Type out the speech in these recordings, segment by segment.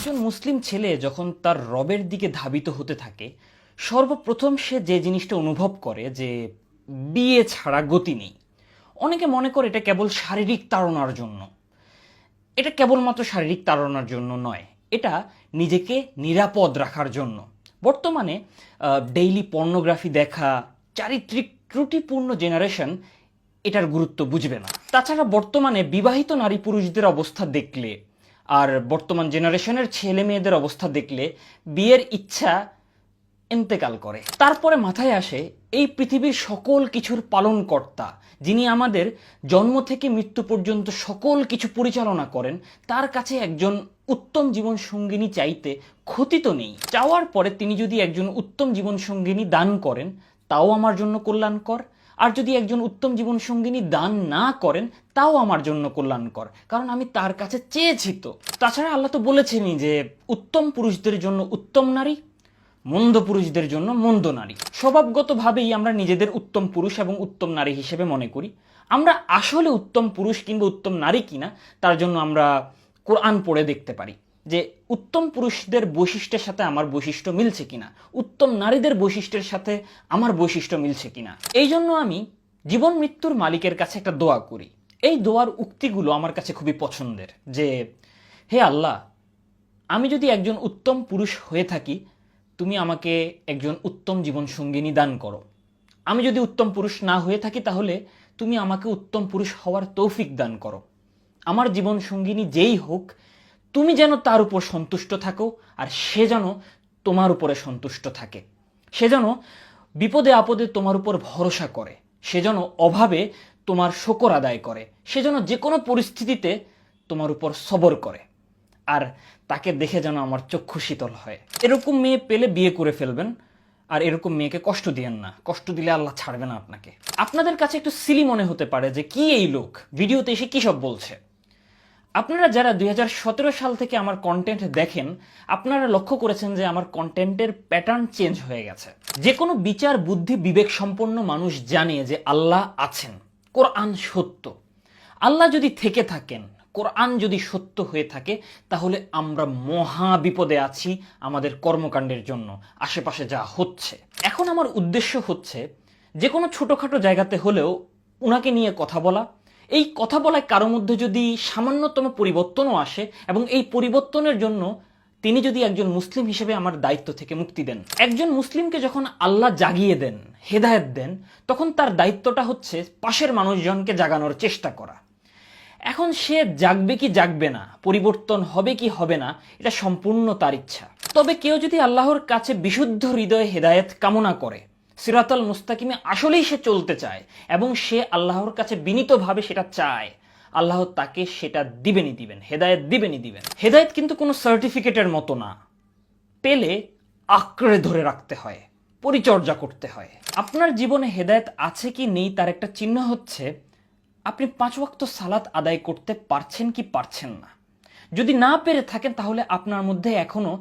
একজন মুসলিম ছেলে যখন তার রবের দিকে ধাবিত হতে থাকে, সর্বপ্রথম সে যে জিনিসটা অনুভব করে যে বিয়ে ছাড়া গতি নেই। অনেকে মনে করে এটা কেবল শারীরিক তাড়নার জন্য। এটা কেবলমাত্র শারীরিক তাড়নার জন্য নয়, এটা নিজেকে নিরাপদ রাখার জন্য। বর্তমানে ডেইলি পর্নোগ্রাফি দেখা, চারিত্রিক ত্রুটিপূর্ণ জেনারেশন এটার গুরুত্ব বুঝবে না। তাছাড়া বর্তমানে বিবাহিত নারী পুরুষদের অবস্থা দেখলে আর বর্তমান জেনারেশনের ছেলে মেয়েদের অবস্থা দেখলে বিয়ের ইচ্ছা ইন্তেকাল করে। তারপরে মাথায় আসে এই পৃথিবীর সকল কিছুর পালনকর্তা, যিনি আমাদের জন্ম থেকে মৃত্যু পর্যন্ত সকল কিছু পরিচালনা করেন, তার কাছে একজন উত্তম জীবন সঙ্গিনী চাইতে ক্ষতি তো নেই। চাওয়ার পরে তিনি যদি একজন উত্তম জীবন সঙ্গিনী দান করেন, তাও আমার জন্য কল্যাণকর। আর যদি একজন উত্তম জীবন সঙ্গিনী দান না করেন, তাও আমার জন্য কল্যাণকর। কারণ আমি তার কাছে চেয়েছি তো। তাছাড়া আল্লাহ তো বলেছেনই যে, উত্তম পুরুষদের জন্য উত্তম নারী, মন্দ পুরুষদের জন্য মন্দ নারী। স্বভাবগতভাবেই আমরা নিজেদের উত্তম পুরুষ এবং উত্তম নারী হিসেবে মনে করি। আমরা আসলে উত্তম পুরুষ কিংবা উত্তম নারী কিনা, তার জন্য আমরা কোরআন পড়ে দেখতে পারি। যে উত্তম পুরুষদের বৈশিষ্ট্যের সাথে আমার বৈশিষ্ট্য মিলছে কিনা? উত্তম নারীদের বৈশিষ্ট্যের সাথে আমার বৈশিষ্ট্য মিলছে কিনা? এই জন্য আমি জীবন মৃত্যুর মালিকের কাছে একটা দোয়া করি। এই দোয়ার উক্তিগুলো আমার কাছে খুবই পছন্দের যে, হে আল্লাহ, আমি যদি একজন উত্তম পুরুষ হয়ে থাকি, তুমি আমাকে একজন উত্তম জীবন সঙ্গিনী দান করো। আমি যদি উত্তম পুরুষ না হয়ে থাকি, তাহলে তুমি আমাকে উত্তম পুরুষ হওয়ার তৌফিক দান করো। আমার জীবন সঙ্গিনী যেই হোক তুমি যেন তার উপর সন্তুষ্ট থাকো আর সে যেন তোমার উপরে সন্তুষ্ট থাকে। সে যেন বিপদে আপদে তোমার উপর ভরসা করে। সে যেন অভাবে তোমার শকর আদায় করে। সে যেন যে কোনো পরিস্থিতিতে তোমার উপর সবর করে। আর তাকে দেখে যেন আমার চক্ষু শীতল হয়। এরকম মেয়ে পেলে বিয়ে করে ফেলবেন আর এরকম মেয়েকে কষ্ট দিয়েন না। কষ্ট দিলে আল্লাহ ছাড়বে না আপনাকে। আপনাদের কাছে একটু সিলি মনে হতে পারে যে, কি এই লোক? ভিডিওতে এসে কি সব বলছে? আপনারা যারা দুই হাজার সতেরো সাল থেকে আমার কন্টেন্ট দেখেন, আপনারা লক্ষ্য করেছেন যে আমার কন্টেন্টের প্যাটার্ন চেঞ্জ হয়ে গেছে। যে কোনো বিচার, বুদ্ধি, বিবেক সম্পন্ন মানুষ জানে যে আল্লাহ আছেন। কোরআন সত্য। আল্লাহ যদি থেকে থাকেন, কোরআন যদি সত্য হয়ে থাকে, তাহলে আমরা মহা বিপদে আছি আমাদের কর্মকাণ্ডের জন্য, আশেপাশে যা হচ্ছে। এখন আমার উদ্দেশ্য হচ্ছে, যে কোনো ছোটোখাটো জায়গাতে হলেও উনাকে নিয়ে কথা বলা এই কথা বলায় কারও মধ্যে যদি সামান্যতম পরিবর্তনও আসে এবং এই পরিবর্তনের জন্য তিনি যদি একজন মুসলিম হিসেবে আমার দায়িত্ব থেকে মুক্তি দেন, একজন মুসলিমকে যখন আল্লাহ জাগিয়ে দেন, হেদায়েত দেন, তখন তার দায়িত্বটা হচ্ছে পাশের মানুষজনকে জাগানোর চেষ্টা করা। এখন সে জাগবে কি জাগবে না, পরিবর্তন হবে কি হবে না, এটা সম্পূর্ণ তার ইচ্ছা। তবে কেউ যদি আল্লাহর কাছে বিশুদ্ধ হৃদয়ে হেদায়েত কামনা করে সিরাতাল মুস্তাকিমে আসলেই সে চলতে চায় এবং সে আল্লাহর কাছে বিনীতভাবে সেটা চায়। আল্লাহ তাকে সেটা দিবেনই দিবেন, হেদায়েত দিবেনই দিবেন। হেদায়েত কিন্তু কোনো সার্টিফিকেটের মতো না। পেলে আঁকড়ে ধরে রাখতে হয়, পরিচর্যা করতে হয়। আপনার জীবনে হেদায়েত আছে কি নেই তার একটা চিহ্ন হচ্ছে, আপনি পাঁচ ওয়াক্ত সালাত আদায় করতে পারছেন কি পারছেন না। যদি না পেরে থাকেন তাহলে আপনার মধ্যে এখনও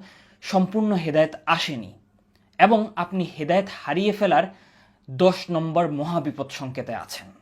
সম্পূর্ণ হেদায়েত আসেনি। এবং আপনি হেদায়েত হারিয়ে ফেলার দশ নম্বর মহাবিপদ সংকেতে আছেন।